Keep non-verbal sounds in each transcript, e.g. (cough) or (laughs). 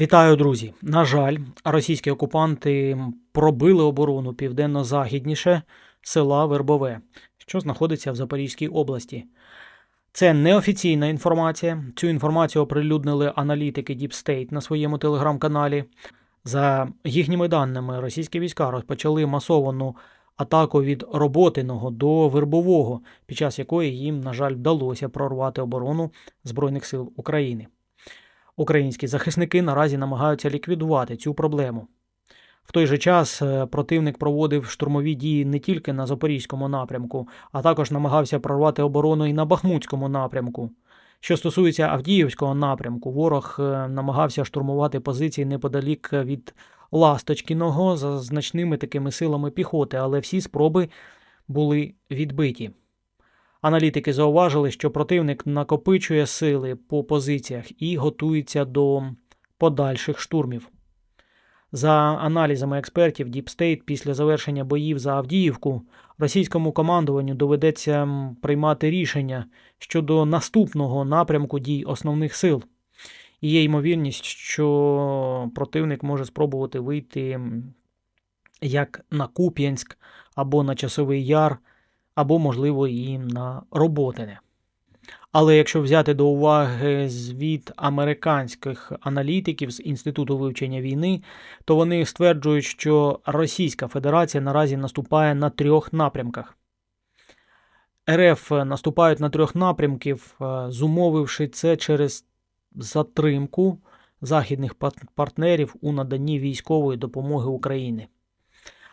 Вітаю, друзі! На жаль, російські окупанти пробили оборону південно-західніше села Вербове, що знаходиться в Запорізькій області. Це неофіційна інформація. Цю інформацію оприлюднили аналітики Deep State на своєму телеграм-каналі. За їхніми даними, російські війська розпочали масовану атаку від Роботиного до Вербового, під час якої їм, на жаль, вдалося прорвати оборону Збройних сил України. Українські захисники наразі намагаються ліквідувати цю проблему. В той же час е, противник проводив штурмові дії не тільки на Запорізькому напрямку, а також намагався прорвати оборону і на Бахмутському напрямку. Що стосується Авдіївського напрямку, ворог е, намагався штурмувати позиції неподалік від Ласточкіного за значними такими силами піхоти, але всі спроби були відбиті. Аналітики зауважили, що противник накопичує сили по позиціях і готується до подальших штурмів. За аналізами експертів State, після завершення боїв за Авдіївку російському командуванню доведеться приймати рішення щодо наступного напрямку дій основних сил. І є ймовірність, що противник може спробувати вийти як на Куп'янськ або на Часовий Яр, або, можливо, і на Роботине. Але якщо взяти до уваги звіт американських аналітиків з Інституту вивчення війни, то вони стверджують, що Російська Федерація наразі наступає на трьох напрямках. РФ наступають на трьох напрямків, е, зумовивши це через затримку західних партнерів у наданні військової допомоги Україні.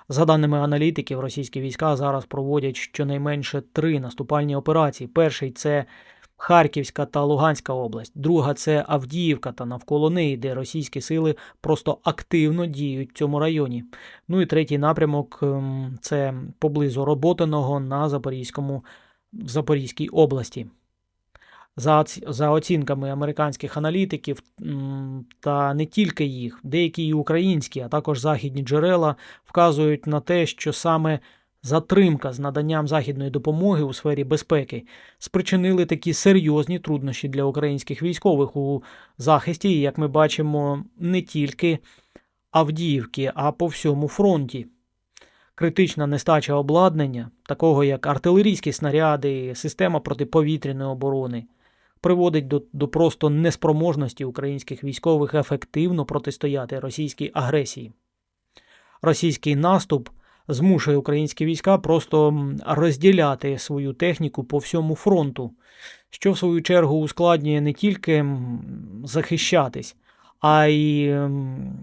За даними аналітиків, російські війська зараз проводять щонайменше три наступальні операції. Перший це Харківська та Луганська область, друга це Авдіївка та навколо неї, де російські сили просто активно діють в цьому районі. Ну і третій напрямок ем, це поблизу Роботиного на Запорізькому в Запорізькій області. За, оцінками американських аналітиків, та не тільки їх, деякі і українські, а також західні джерела вказують на те, що саме затримка з наданням західної допомоги у сфері безпеки спричинили такі серйозні труднощі для українських військових у захисті, як ми бачимо, не тільки Авдіївки, а по всьому фронті. Критична нестача обладнання, такого як артилерійські снаряди, система протиповітряної оборони, приводить до, до просто неспроможності українських військових ефективно протистояти російській агресії. Російський наступ змушує українські війська просто розділяти свою техніку по всьому фронту, що в свою чергу ускладнює не тільки захищатись, а й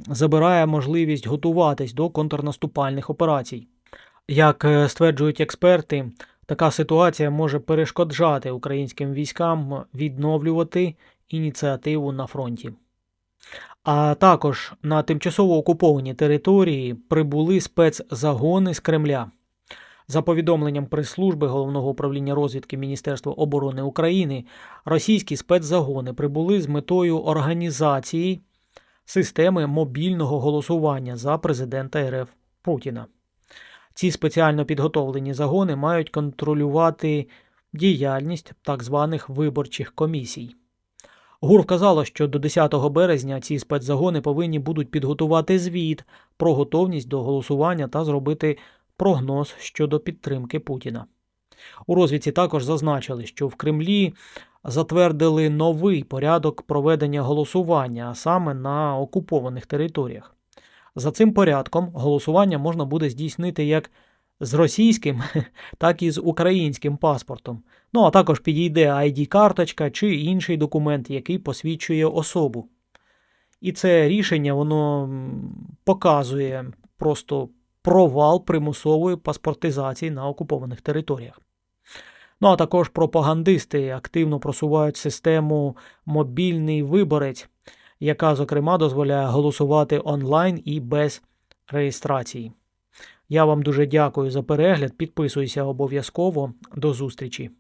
забирає можливість готуватись до контрнаступальних операцій. Як е, стверджують експерти, така ситуація може перешкоджати українським військам відновлювати ініціативу на фронті. А також на тимчасово окуповані території прибули спецзагони з Кремля. За повідомленням прес-служби Головного управління розвідки Міністерства оборони України, російські спецзагони прибули з метою організації системи мобільного голосування за президента РФ Путіна. Ці спеціально підготовлені загони мають контролювати діяльність так званих виборчих комісій. ГУР вказало, що до 10 березня ці спецзагони повинні будуть підготувати звіт про готовність до голосування та зробити прогноз щодо підтримки Путіна. У розвідці також зазначили, що в Кремлі затвердили новий порядок проведення голосування, а саме на окупованих територіях. За цим порядком голосування можна буде здійснити як з російським, (laughs) так і з українським паспортом. Ну а також підійде ID-карточка чи інший документ, який посвідчує особу. І це рішення воно показує просто провал примусової паспортизації на окупованих територіях. Ну а також пропагандисти активно просувають систему мобільний виборець, яка, зокрема, дозволяє голосувати онлайн і без реєстрації. Я вам дуже дякую за перегляд. Підписуйся обов'язково. До зустрічі!